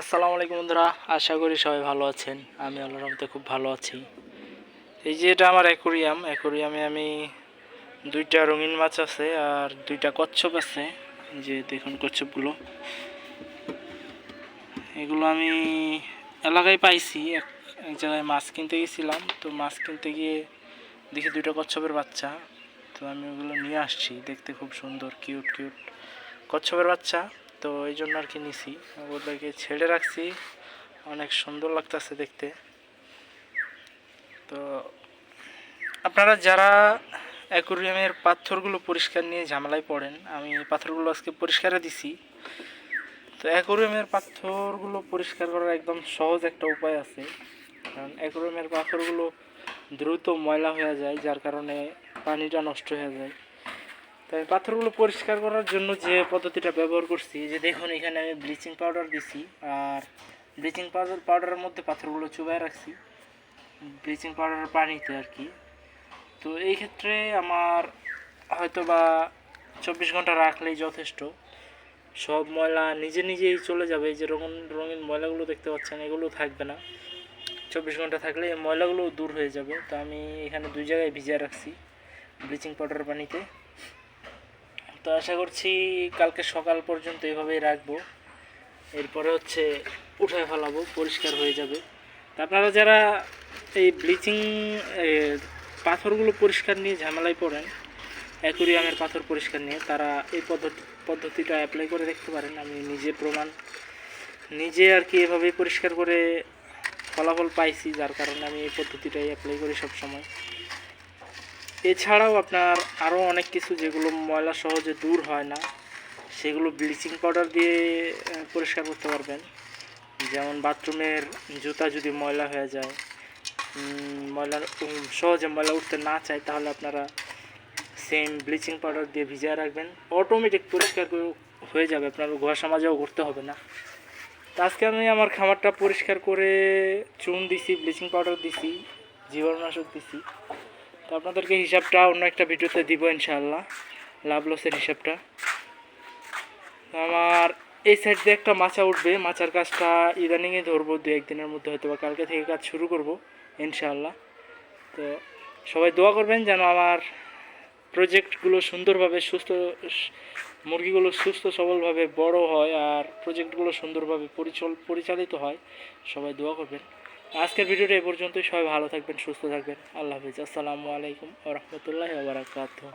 আসসালামু আলাইকুম বন্ধুরা, আশা করি সবাই ভালো আছেন। আমি আল্লাহর রহমতে খুব ভালো আছি। এই যে এটা আমার অ্যাকোরিয়াম, অ্যাকোরিয়ামে আমি দুইটা রঙিন মাছ আছে আর দুইটা কচ্ছপ আছে। যে দেখুন কচ্ছপগুলো। এগুলো আমি এলাকায় পাইছি, এক এক জায়গায় মাছ কিনতে গেছিলাম। তো মাছ কিনতে গিয়ে দেখি দুইটা কচ্ছপের বাচ্চা। তো আমি ওগুলো নিয়ে আসছি, দেখতে খুব সুন্দর কিউট কিউট কচ্ছপের বাচ্চা। তো এই জন্য আর কি নিছি। ওদেরকে ছেড়ে রাখছি। অনেক সুন্দর লাগতেছে দেখতে। তো আপনারা যারা অ্যাকোরিয়ামের পাথরগুলো পরিষ্কার নিয়ে ঝামেলায় পড়েন, আমি পাথরগুলো আজকে পরিষ্কারে দিছি। তো অ্যাকোরিয়ামের পাথরগুলো পরিষ্কার করার একদম সহজ একটা উপায় আছে। কারণ অ্যাকোরিয়ামের পাথরগুলো দ্রুত ময়লা হয়ে যায়, যার কারণে পানিটা নষ্ট হয়ে যায়। তাই পাথরগুলো পরিষ্কার করার জন্য যে পদ্ধতিটা ব্যবহার করছি যে দেখুন এখানে আমি ব্লিচিং পাউডার দিছি, আর ব্লিচিং পাউডার পাউডারের মধ্যে পাথরগুলো চুবাই রাখছি ব্লিচিং পাউডারের পানিতে আর কি। তো এই ক্ষেত্রে আমার হয়তো বা চব্বিশ ঘণ্টা রাখলেই যথেষ্ট। সব ময়লা নিজে নিজেই চলে যাবে যে রঙিন রঙিন ময়লাগুলো দেখতে পাচ্ছেন, এগুলো থাকবে না। চব্বিশ ঘণ্টা থাকলে এই ময়লাগুলো দূর হয়ে যাবে। তো আমি এখানে দুই জায়গায় ভিজিয়ে রাখছি ব্লিচিং পাউডার পানিতে। তো আশা করছি কালকে সকাল পর্যন্ত এভাবেই রাখব। এরপরে হচ্ছে উঠায় ফেলাবো, পরিষ্কার হয়ে যাবে। আপনারা যারা এই ব্লিচিং পাথরগুলো পরিষ্কার নিয়ে ঝামেলায় পড়েন, অ্যাকুরিয়ামের পাথর পরিষ্কার নিয়ে, তারা এই পদ্ধতি পদ্ধতিটা অ্যাপ্লাই করে দেখতে পারেন। আমি নিজে প্রমাণ, নিজে আর কি এভাবেই পরিষ্কার করে ফলাফল পাইছি, যার কারণে আমি এই পদ্ধতিটাই অ্যাপ্লাই করি সব সময় এছাড়াও আপনার আরও অনেক কিছু যেগুলো ময়লা সহজে দূর হয় না, সেগুলো ব্লিচিং পাউডার দিয়ে পরিষ্কার করতে পারবেন। যেমন বাথরুমের জুতা যদি ময়লা হয়ে যায় ময়লা সহজে ময়লা উঠতে না চায়, তাহলে আপনারা সেম ব্লিচিং পাউডার দিয়ে ভিজিয়ে রাখবেন। অটোমেটিক পরিষ্কার করে- হয়ে যাবে, আপনার ঘষা মাজাও করতে হবে না। আজকে আমি আমার খামারটা পরিষ্কার করে চুন দিছি, ব্লিচিং পাউডার দিছি, জীবাণুনাশক দিছি। তো আপনাদেরকে হিসাবটা অন্য একটা ভিডিওতে দিব ইনশাআল্লাহ, লাভ লসের হিসাবটা। আমার এই সাইড দিয়ে একটা মাচা উঠবে, মাচার কাজটা ইদানিংয়ে ধরবো, দু একদিনের মধ্যে হয়তো বা কালকে থেকে কাজ শুরু করব, ইনশাআল্লাহ। তো সবাই দোয়া করবেন যেন আমার প্রজেক্টগুলো সুন্দরভাবে সুস্থ, মুরগিগুলো সুস্থ সবলভাবে বড় হয় আর প্রজেক্টগুলো সুন্দরভাবে পরিচল, পরিচালিত হয়, সবাই দোয়া করবেন। আজকের ভিডিওটা এ পর্যন্তই। সবাই ভালো থাকবেন, সুস্থ থাকবেন। আল্লাহ হাফিজ। আসসালামু আলাইকুম রহমতুল্লাহ বারাকাতুহ।